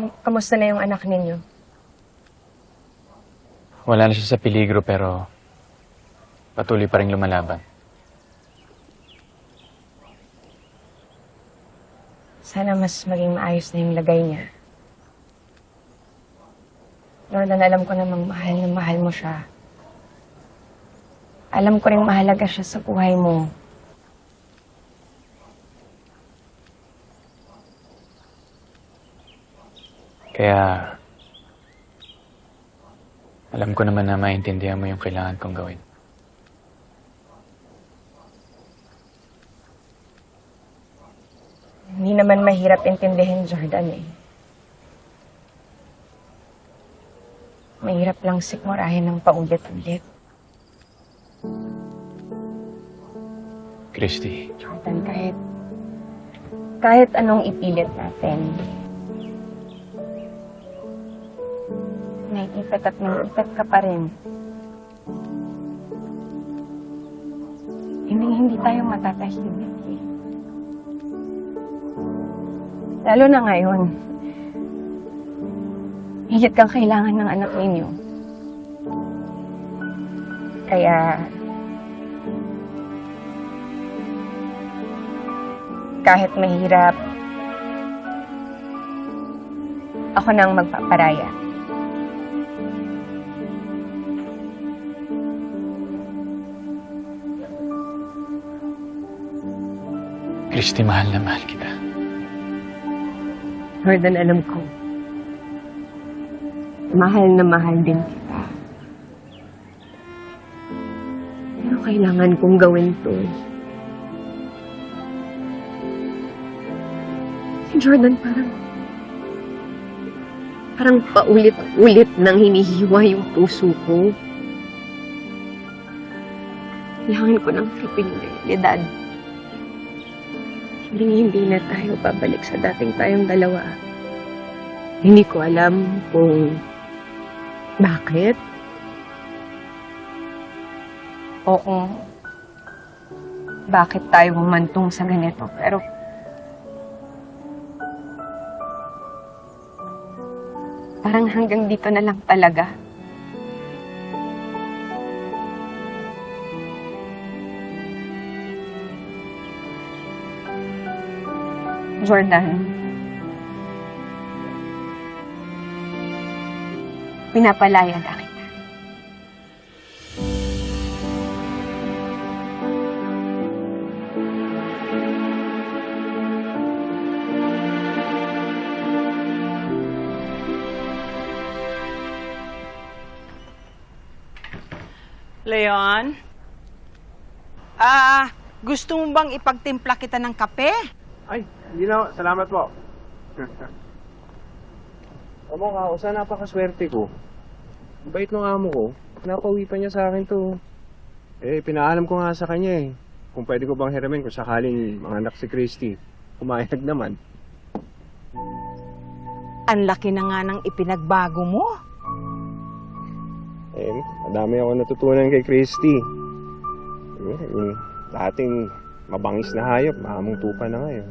Kam- kamusta na yung anak ninyo? Wala na siya sa peligro pero patuloy pa rin lumalaban. Sana mas maging maayos na yung lagay niya. Jordan, alam ko namang mahal na mahal mo siya. Alam ko rin mahalaga siya sa buhay mo. Kaya alam ko naman na maintindihan mo yung kailangan kong gawin. Hindi naman mahirap intindihin, Jordan eh. Mahirap lang sikmurahin ng paulit-ulit. Christy, Jordan, kahit... Kahit anong ipilit natin, naiipit at naiipit ka pa rin. Hindi, hindi tayo matatahimik eh. Lalo na ngayon. Higit kang kailangan ng anak ninyo. Kaya, kahit mahirap, ako nang magpaparaya. Christy, mahal na mahal kita. Jordan, alam ko. Mahal na mahal din kita. Pero kailangan kong gawin to. Jordan parang... Parang paulit-ulit nang hinihiwa yung puso ko. Kailangan ko ng harapin realidad. Hindi, na tayo babalik sa dating tayong dalawa. Hindi ko alam kung bakit. O kung bakit tayo humantong sa ganito. Pero parang hanggang dito na lang talaga. Jordan. Pinapalaya na kita. Leon? Ah, gusto mo bang ipagtimpla kita ng kape? Ay, hindi na. Salamat po. Amo ka, usa napakaswerte ko. Ang Bait ng amo ko. Napauwi pa niya sa akin to. Eh, pinaalam ko nga sa kanya eh. Kung pwede ko bang hiramin kung sakaling mga anak si Christy. Pumayag naman. Ang laki na nga ng ipinagbago mo. Eh, madami ako natutunan kay Christy. Eh, Yung dating mabangis na hayop, maamong tupa na ngayon.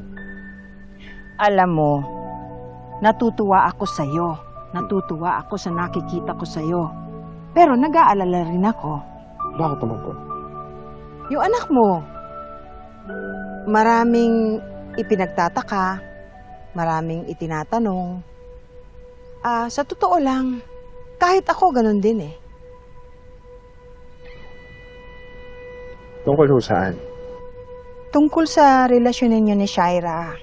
Alam mo, natutuwa ako sa'yo. Natutuwa ako sa nakikita ko sa'yo. Pero nag-aalala rin ako. Bakit naman po? Yung anak mo, maraming ipinagtataka, maraming itinatanong. Ah, sa totoo lang, kahit ako ganun din eh. Tungkol ho saan? Tungkol sa relasyon ninyo ni Shaira.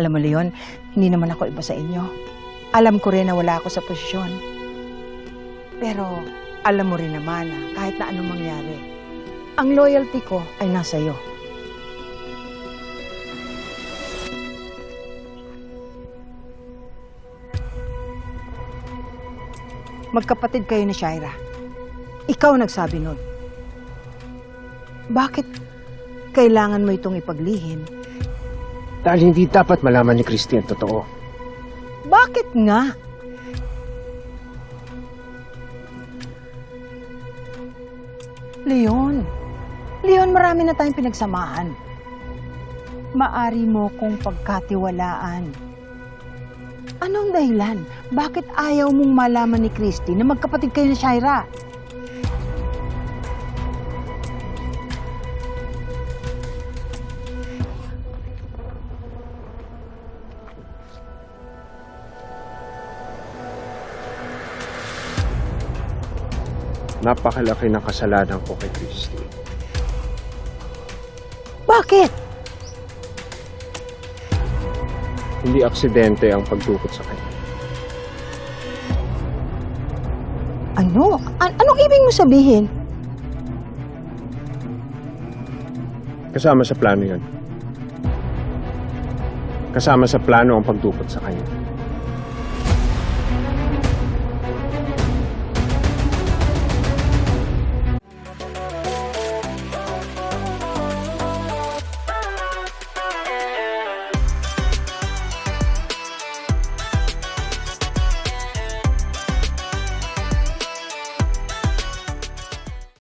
Alam mo, Leon, hindi naman ako iba sa inyo. Alam ko rin na wala ako sa posisyon. Pero alam mo rin naman na kahit na anong mangyari, ang loyalty ko ay nasa iyo. Magkapatid kayo ni Shaira. Ikaw nagsabi nun. Bakit kailangan mo itong ipaglihim? Dahil hindi dapat malaman ni Christy ang totoo. Bakit nga? Leon, Leon, marami na tayong pinagsamahan. Maari mo kong pagkatiwalaan. Anong dahilan? Bakit ayaw mong malaman ni Christy na magkapatid kayo ni Shaira? Napakalaki ng kasalanan ko kay Christy. Bakit? Hindi aksidente ang pagdukot sa kanya. Ano? An- anong ibig mo sabihin? Kasama sa plano yon. Kasama sa plano ang pagdukot sa kanya.